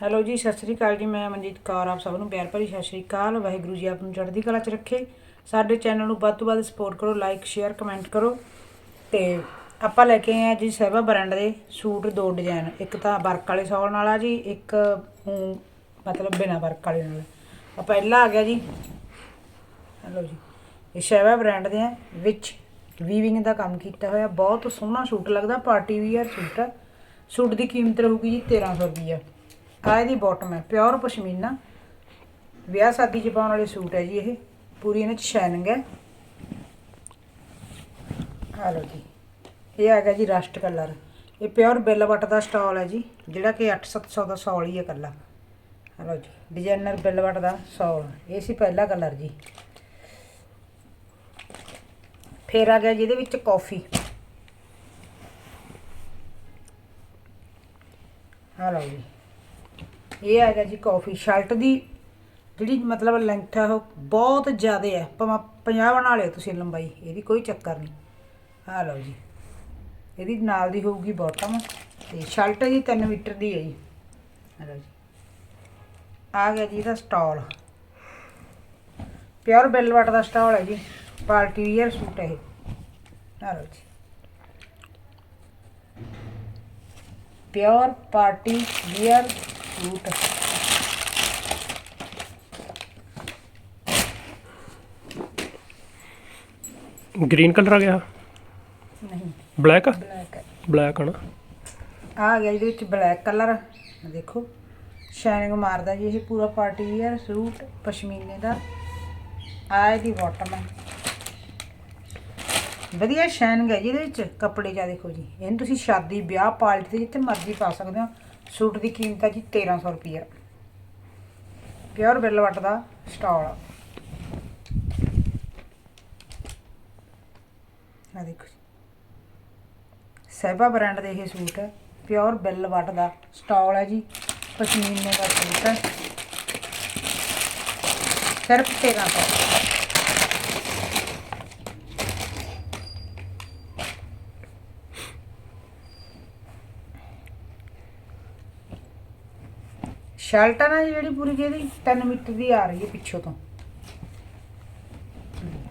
Hello ਜੀ, ਸਤਿ ਸ੍ਰੀ ਅਕਾਲ ਜੀ। ਮੈਂ ਮਨਜੀਤ ਕੌਰ, ਆਪ ਸਭ ਨੂੰ ਪਿਆਰ ਭਰੀ ਸਤਿ ਸ੍ਰੀ ਅਕਾਲ। ਵਾਹਿਗੁਰੂ ਜੀ ਆਪ ਨੂੰ ਚੜ੍ਹਦੀ ਕਲਾ 'ਚ ਰੱਖੇ। ਸਾਡੇ ਚੈਨਲ ਨੂੰ ਵੱਧ ਤੋਂ ਵੱਧ ਸਪੋਰਟ ਕਰੋ, ਲਾਈਕ, ਸ਼ੇਅਰ, ਕਮੈਂਟ ਕਰੋ। ਤੇ ਆਪਾਂ ਲੈ ਕੇ ਆਏ ਆ ਜੀ ਸਹਿਬਾ ਬ੍ਰਾਂਡ ਦੇ ਸੂਟ, ਦੋ ਡਿਜ਼ਾਈਨ। ਇੱਕ ਤਾਂ ਵਰਕ ਵਾਲੇ ਸੌਲ ਨਾਲ ਆ ਜੀ, ਇੱਕ ਮਤਲਬ ਬਿਨਾ ਵਰਕ ਵਾਲੇ ਨਾਲ। ਆ ਪਹਿਲਾ ਆ ਗਿਆ ਜੀ। ਹੈਲੋ ਜੀ। ਇਹ ਸ਼ੈਵਾ ਬ੍ਰਾਂਡ ਦੇ ਆ, ਵਿੱਚ ਵੀਵਿੰਗ ਦਾ ਕੰਮ ਕੀਤਾ ਹੋਇਆ। ਬਹੁਤ ਸੋਹਣਾ ਸੂਟ ਲੱਗਦਾ ਪਾਰਟੀ ਵੀਅਰ ਸੂਟ ਸੂਟ ਦੀ ਕੀਮਤ ਰਹੂਗੀ ਜੀ 1300 ਰੁਪਈਆ। ਆ ਇਹਦੀ ਬਾਟਮ ਹੈ? ਪਿਓਰ ਪਸ਼ਮੀਨਾ। ਵਿਆਹ ਸ਼ਾਦੀ 'ਚ ਪਾਉਣ ਵਾਲੇ ਸੂਟ ਹੈ ਜੀ ਇਹ। ਪੂਰੀ ਇਹਨਾਂ 'ਚ ਸ਼ਾਈਨਿੰਗ ਹੈ। ਆ ਲਓ ਜੀ। ਇਹ ਆ ਗਿਆ ਜੀ ਰਸਟ ਕਲਰ ਇਹ ਪਿਓਰ ਬੈਲਵਟ ਦਾ ਸਟਾਲ ਹੈ ਜੀ, ਜਿਹੜਾ ਕਿ 8-700 ਦਾ ਸੌਲ ਹੀ ਹੈ ਕੱਲਾ ਆ ਲਓ ਜੀ ਡਿਜ਼ਾਈਨਰ ਬੈਲਵਟ ਦਾ ਸੌਲ। ਇਹ ਸੀ ਪਹਿਲਾ ਕਲਰ ਜੀ। ਫੇਰ ਆ ਗਿਆ ਜਿਹਦੇ ਵਿੱਚ ਕਾਫੀ ਆ ਲਓ ਜੀ। ਇਹ ਹੈਗਾ ਜੀ ਕਾਫੀ ਸ਼ਰਟ ਦੀ, ਜਿਹੜੀ ਮਤਲਬ ਲੈਂਥ ਹੈ ਉਹ ਬਹੁਤ ਜ਼ਿਆਦਾ ਹੈ ਭਾਵੇਂ 50 ਬਣਾ ਲਿਓ ਤੁਸੀਂ ਲੰਬਾਈ, ਇਹਦੀ ਕੋਈ ਚੱਕਰ ਨਹੀਂ। ਆ ਲਓ ਜੀ, ਇਹਦੀ ਨਾਲ ਦੀ ਹੋਊਗੀ ਬਾਟਮ ਤੇ ਸ਼ਰਟ ਜੀ 3 ਮੀਟਰ ਦੀ ਹੈ ਜੀ। ਆ ਲਓ ਜੀ ਆ ਗਿਆ ਜੀ ਇਹਦਾ ਸਟਾਲ ਪਿਓਰ ਬੈਲਵਟ ਦਾ ਸਟਾਲ ਹੈ ਜੀ ਪਾਰਟੀ ਵੀਅਰ ਸੂਟ ਹੈ ਇਹ। ਆ ਲਓ ਜੀ pure party wear suit green colour ਆ ਗਿਆ? ਨਹੀਂ। ਬਲੈਕ ਬਲੈਕ ਬਲੈਕ ਹਨਾ ਆ ਗਿਆ ਇਹਦੇ ਵਿੱਚ ਬਲੈਕ ਕਲਰ ਦੇਖੋ ਸ਼ਾਈਨਿੰਗ ਮਾਰਦਾ ਜੀ ਇਹ ਪੂਰਾ ਪਾਰਟੀ ਵੀਅਰ ਸੂਟ ਪਸ਼ਮੀਨੇ ਦਾ। ਆ ਇਹਦੀ ਬਾਟਮ ਹੈ ਵਧੀਆ ਸ਼ਾਈਨਿੰਗ ਹੈ ਜੀ ਇਹਦੇ ਵਿੱਚ। ਕੱਪੜੇ ਜਾ ਦੇਖੋ ਜੀ। ਇਹਨੂੰ ਤੁਸੀਂ ਸ਼ਾਦੀ ਵਿਆਹ ਪਾਰਟੀ ਤੇ ਜਿੱਥੇ ਮਰਜ਼ੀ ਪਾ ਸਕਦੇ ਹੋ। ਸੂਟ ਦੀ ਕੀਮਤ ਹੈ ਜੀ 1300 ਰੁਪਏ ਪਿਓਰ ਵੈਲਵਟ ਦਾ ਸਟਾਲ। ਆ ਆਹ ਦੇਖੋ ਸਹਿਬਾ ਬ੍ਰਾਂਡ ਦੇ ਇਹ ਸੂਟ ਹੈ ਪਿਓਰ ਬਿੱਲ ਵੱਟ ਦਾ ਸਟਾਲ ਹੈ ਜੀ ਪਸ਼ਮੀਨੇ ਦਾ ਸੂਟ ਹੈ ਸਿਰਫ 1300 ਸ਼ਰਟ ਆ ਨਾ ਜਿਹੜੀ ਪੂਰੀ ਜਿਹਦੀ? 3 ਮੀਟਰ ਦੀ ਆ ਰਹੀ ਹੈ ਪਿੱਛੋਂ ਤੋਂ।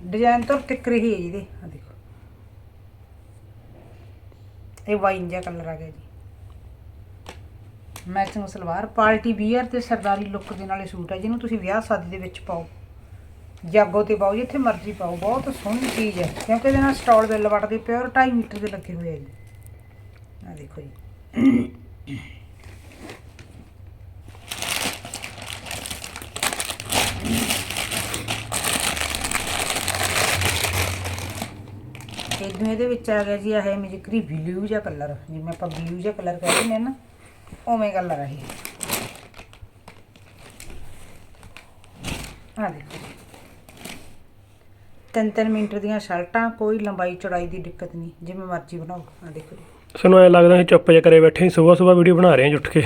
ਡਿਜ਼ਾਈਨ ਤੋਂ ਟਿਕ ਰਹੀ ਹੈ ਜਿਹਦੇ ਆ ਦੇਖੋ। ਇਹ ਵਾਈਨ ਜਿਹਾ ਕਲਰ ਆ ਗਿਆ ਜੀ। ਮੈਚਿੰਗ ਸਲਵਾਰ ਪਾਰਟੀ ਵੀਅਰ ਤੇ ਸਰਦਾਰੀ ਲੁੱਕ ਦੇ ਨਾਲੇ ਸੂਟ ਹੈ ਜਿਹਨੂੰ ਤੁਸੀਂ ਵਿਆਹ ਸ਼ਾਦੀ ਦੇ ਵਿੱਚ ਪਾਓ। ਜਾਗੋ ਤੇ ਪਾਓ, ਜਿੱਥੇ ਮਰਜ਼ੀ ਪਾਓ, ਬਹੁਤ ਸੋਹਣੀ ਚੀਜ਼ ਹੈ, ਕਿਉਂਕਿ ਇਹਦੇ ਨਾਲ ਸਟਾਲ ਬਿੱਲ ਵੱਟਦੇ ਪਿਓਰ 2.5 ਮੀਟਰ ਦੇ ਲੱਗੇ ਹੋਏ ਆ ਜੀ। ਆ ਦੇਖੋ ਜੀ। ਇਦੋਂ ਇਹਦੇ ਵਿੱਚ ਆ ਗਿਆ ਜੀ ਆਹ ਮਿਜਕਰੀ ਬਲੂ ਜਿਹਾ ਕਲਰ ਜਿਵੇਂ ਆਪਾਂ ਬਲੂ ਜਿਹਾ ਕਲਰ ਕਹਿੰਦੇ ਨੇ ਨਾ ਉਵੇਂ ਕਲਰ ਆ ਇਹ। ਆ ਦੇਖੋ ਤਿੰਨ ਤਿੰਨ ਮਿੰਟ ਦੀਆਂ ਸ਼ਰਟਾਂ ਕੋਈ ਲੰਬਾਈ ਚੌੜਾਈ ਦੀ ਦਿੱਕਤ ਨਹੀਂ ਜਿਵੇਂ ਮਰਜ਼ੀ ਬਣਾਓ। ਆ ਦੇਖੋ ਸਾਨੂੰ ਐ ਲੱਗਦਾ ਸੀ ਚੁੱਪ ਜਿਹਾ ਕਰੇ ਬੈਠੇ ਸਵੇਰ ਸਵੇਰ ਵੀਡੀਓ ਬਣਾ ਰਹੇ ਹਾਂ ਉੱਠ ਕੇ।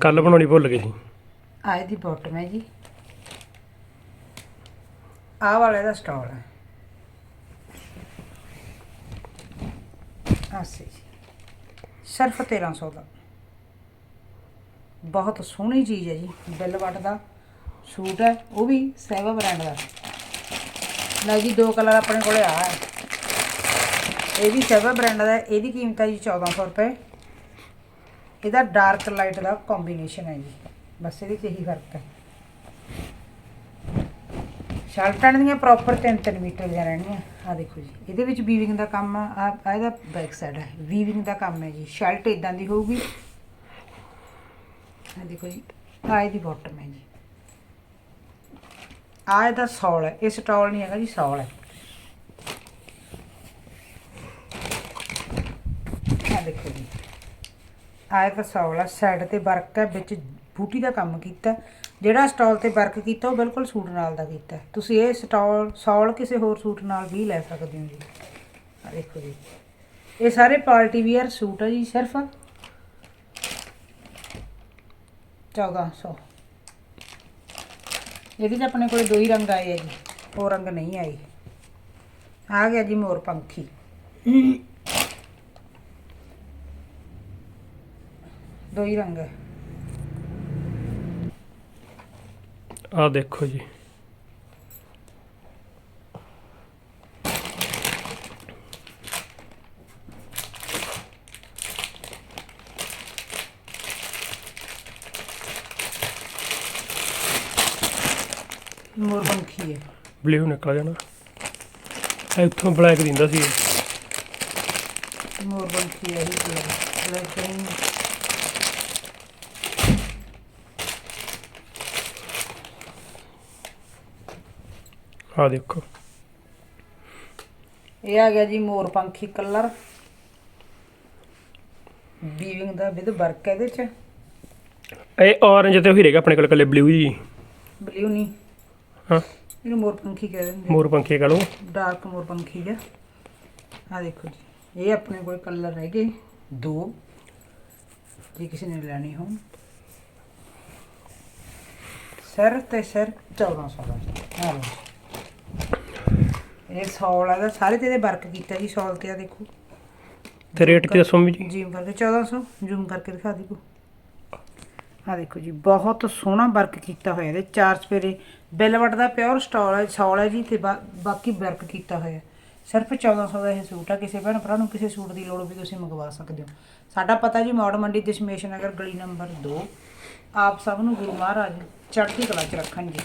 ਕੱਲ ਬਣਾਉਣੀ ਭੁੱਲ ਗਏ ਸੀ। ਆ ਇਹਦੀ ਬਾਟਮ ਹੈ ਜੀ। ਆਹ ਵਾਲੇ ਦਾ ਸਟਾਲ ਹੈ। ਆਸੇ ਜੀ ਸਿਰਫ 1300 ਦਾ। ਬਹੁਤ ਸੋਹਣੀ ਚੀਜ਼ ਹੈ ਜੀ, ਬਿੱਲ ਵੱਟ ਦਾ ਸੂਟ ਹੈ, ਉਹ ਵੀ ਸਹਿਵਾ ਬ੍ਰਾਂਡ ਦਾ। ਲੈ ਜੀ, ਦੋ ਕਲਰ ਆਪਣੇ ਕੋਲੇ ਆ। ਹੈ ਇਹ ਵੀ ਸਹਿਵਾ ਬ੍ਰਾਂਡ ਦਾ, ਇਹਦੀ ਕੀਮਤ ਹੈ ਜੀ 1400 ਰੁਪਏ। ਇਹਦਾ ਡਾਰਕ ਲਾਈਟ ਦਾ ਕੰਬੀਨੇਸ਼ਨ ਹੈ ਜੀ। ਬਸ ਇਹਦੇ 'ਚ ਇਹੀ ਫ਼ਰਕ ਹੈ। ਸ਼ਰਟਾਂ ਦੀਆਂ ਪ੍ਰੋਪਰ 3-3 ਮੀਟਰ ਦੀਆਂ ਰਹਿਣੀਆਂ ਆ ਦੇਖੋ ਜੀ, ਇਹਦੇ ਵਿੱਚ ਵੀਵਿੰਗ ਦਾ ਕੰਮ ਆ ਆ ਇਹਦਾ ਬੈਕ ਸਾਈਡ ਹੈ ਵੀਵਿੰਗ ਦਾ ਕੰਮ ਹੈ ਜੀ ਸ਼ਰਟ ਇਦਾਂ ਦੀ ਹੋਊਗੀ। ਆ ਦੇਖੋ ਜੀ ਆ ਇਹਦੀ ਬਾਟਮ ਹੈ ਜੀ। ਆ ਇਹਦਾ ਸੌਲ ਹੈ, ਇਹ ਸਟਾਲ ਨਹੀਂ ਹੈਗਾ ਜੀ, ਸੌਲ ਹੈ। ਆ ਦੇਖੋ ਜੀ ਆਇਆ ਤਾਂ ਸੌਲ ਹੈ ਸਾਈਡ ਤੇ ਵਰਕ ਹੈ, ਵਿੱਚ ਬੂਟੀ ਦਾ ਕੰਮ ਕੀਤਾ। ਜਿਹੜਾ ਸਟਾਲ ਤੇ ਵਰਕ ਕੀਤਾ, ਉਹ ਬਿਲਕੁਲ ਸੂਟ ਨਾਲ ਦਾ ਕੀਤਾ। ਤੁਸੀਂ ਇਹ ਸਟਾਲ, ਸੌਲ ਕਿਸੇ ਹੋਰ ਸੂਟ ਨਾਲ ਵੀ ਲੈ ਸਕਦੇ ਹੋ ਜੀ। ਆ ਦੇਖੋ ਜੀ। ਇਹ ਸਾਰੇ ਪਾਰਟੀ ਵੀਅਰ ਸੂਟ ਆ ਜੀ, ਸਿਰਫ 1400 ਇਹਦੇ 'ਚ ਆਪਣੇ ਕੋਲ ਦੋ ਹੀ ਰੰਗ ਆਏ ਆ ਜੀ। ਹੋਰ ਰੰਗ ਨਹੀਂ ਆਏ। ਆ ਗਿਆ ਜੀ ਮੋਰ ਪੰਖੀ। ਦੋ ਹੀ ਰੰਗ ਹੈ ਆਹ ਦੇਖੋ ਜੀ। ਮੋਰ ਪੰਖੀ ਹੈ। ਬਲੂ ਨਿਕਲ ਜਾਣਾ। ਇੱਥੋਂ ਬਲੈਕ ਦਿੰਦਾ ਸੀ। ਇਹ। ਮੋਰ ਪੰਖੀ ਹੈ ਇਹ ਕਲਰ ਲੇਕਿਨ ਆਹ ਦੇਖੋ। ਇਹ ਆ ਗਿਆ ਜੀ ਮੋਰ ਪੰਖੀ ਕਲਰ। ਵੀਵਿੰਗ ਦਾ ਵਿਦ ਵਰਕ ਇਹਦੇ ਚ। ਇਹ orange ਤੇ ਉਹੀ ਆਪਣੇ ਕੋਲ ਕੱਲੇ ਬਲੂ ਜੀ। ਬਲੂ ਨਹੀਂ। ਹਾਂ। ਇਹਨੂੰ ਮੋਰ ਪੰਖੀ ਕਹਿ ਦਿੰਦੇ ਮੋਰ ਪੰਖੀ ਕਹ ਲਓ। ਡਾਰਕ ਮੋਰ ਪੰਖੀ ਆ। ਆ ਦੇਖੋ ਜੀ ਇਹ ਆਪਣੇ ਕੋਲ ਕਲਰ ਰਹਿ ਗਏ ਦੋ। ਜੇ ਕਿਸੇ ਨੇ ਲੈਣੀ ਹੋਣ। ਸਰ ਤੇ ਸਰ 1400 ਦਾ। ਆ ਲਓ ਇਹ ਸੌਲ ਆ ਦਾ ਸਾਰੇ ਤੇ ਇਹਦੇ ਵਰਕ ਕੀਤਾ ਜੀ ਸੌਲ ਤੇ ਆ ਦੇਖੋ। ਤੇ ਰੇਟ ਕੀ ਦੱਸੋ ਜੀ? ਜ਼ੂਮ ਕਰਕੇ 1400 ਜ਼ੂਮ ਕਰਕੇ ਦਿਖਾ ਦਿਓ ਆ ਦੇਖੋ ਜੀ ਬਹੁਤ ਸੋਹਣਾ ਵਰਕ ਕੀਤਾ ਹੋਇਆ ਇਹਦੇ ਚਾਰ ਸਪੇਰੇ ਬੈਲਵਟ ਦਾ ਪਿਓਰ ਸਟਾਲ ਹੈ ਸੌਲ ਹੈ ਜੀ ਤੇ ਬਾਕੀ ਵਰਕ ਕੀਤਾ ਹੋਇਆ। ਸਿਰਫ 1400 ਦਾ ਇਹ ਸੂਟ ਆ ਕਿਸੇ ਭੈਣ ਭਰਾ ਨੂੰ ਕਿਸੇ ਸੂਟ ਦੀ ਲੋੜ ਵੀ ਤੁਸੀਂ ਮੰਗਵਾ ਸਕਦੇ ਹੋ। ਸਾਡਾ ਪਤਾ ਜੀ ਮੌੜ ਮੰਡੀ ਦਸ਼ਮੇਸ਼ ਨਗਰ ਗਲੀ ਨੰਬਰ 2 ਆਪ ਸਭ ਨੂੰ ਗੁਰੂ ਮਹਾਰਾਜ ਚੜ੍ਹਦੀ ਕਲਾ ਚ ਰੱਖਣ ਜੀ